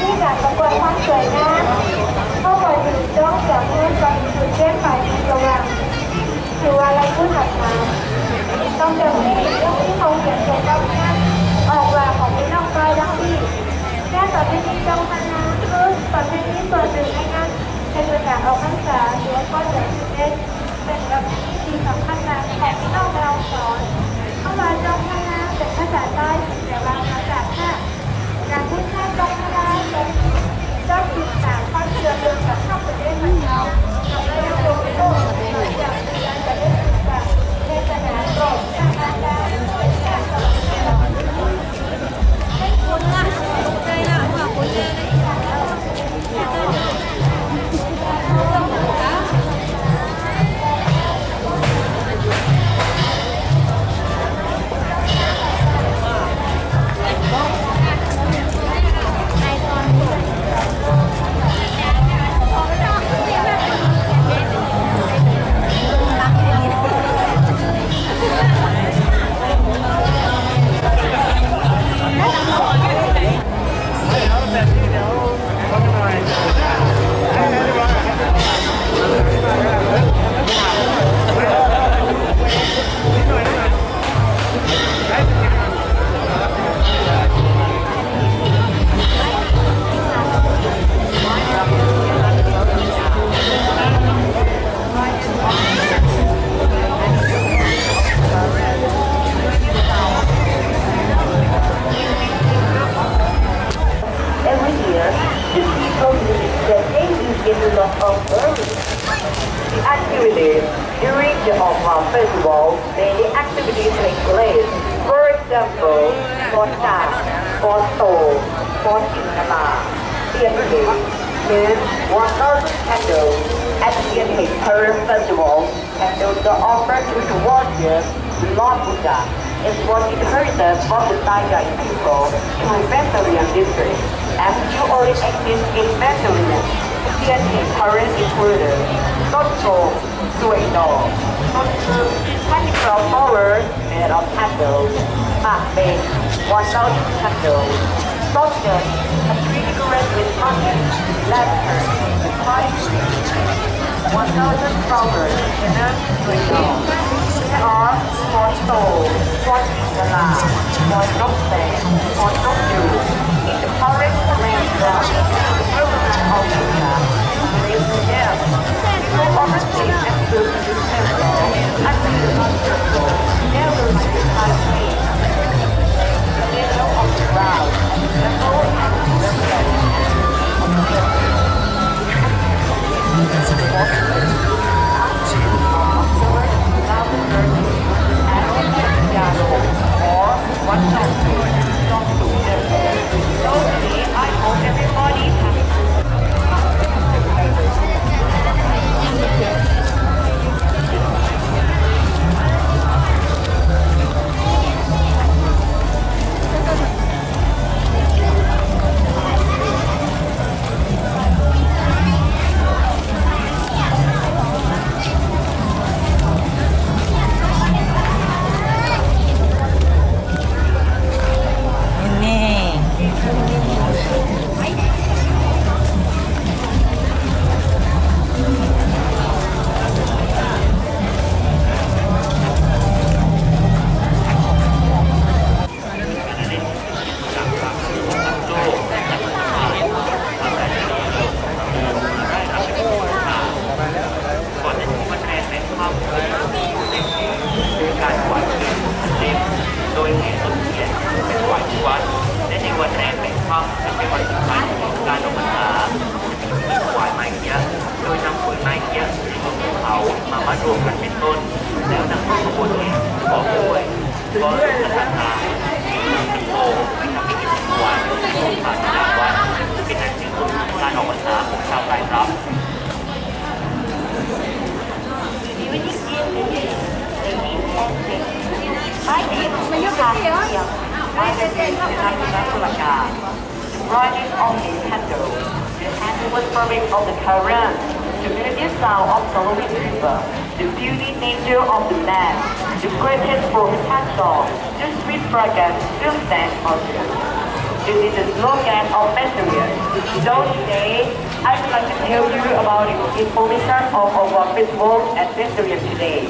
ที่จากประกวดความสวยงามเข้าไปถึงจ้องจากเมื่อตอนสุดเช่นฝ่ายในระว่างคือว่าอะไรพูดถัดมาต้องเดินที่เรื่องที่เขาเขียนเขียนต้องงานออกว่าของพี่น้องก้อยดังที่แค่ตอนที่จ้องพันาคือตอนที่ส่วนหนึ่งในงานเป็นการออกพรรษาหรือว่าก็จะเป็นเป็นแบบที่สำคัญนะของพี่น้องเราสอนเข้ามาจองพนาเป็นภาษาใต้ Okma festival, many activities place. For example, Monta, Monto, Montinama, Tianhe, and 1,000 candles at the Terror Festival. Candles are offered to the worship Lord Buddha. For the inheritance of the Tiger people to Vendorian district. And you already exist in Vendorian. Tianhe Terror included Sotso, Suido, Sotsu, Handicraft flowers made of candles, Mak made 1,000 candles, Sotgen, a tree decorated with honey, lavender, and pine tree. 1,000 flowers in a window. There are one soul, one gala, one nokse, one nokju. In the forest range Temple, and was of the Quran, the melodious sound of the Holy River, the beauty nature of the land, the greatest song, the sweet fragrance, still of it. This is the slogan of Festival. So today, I would like to tell you about the information of our festival and festival today.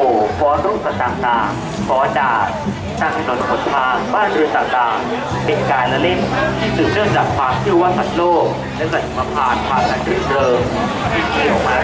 ฟอโตฟอรูปต่างๆฟอดาดตางถนนหนทางบ้านเรือนต่างๆเป็นการละเล่นที่สืบเนื่องจากความเชื่อว่าสัตว์โลก และสัตว์มาผ่านผ่านการรื่นเริงที่เกี่ยวมา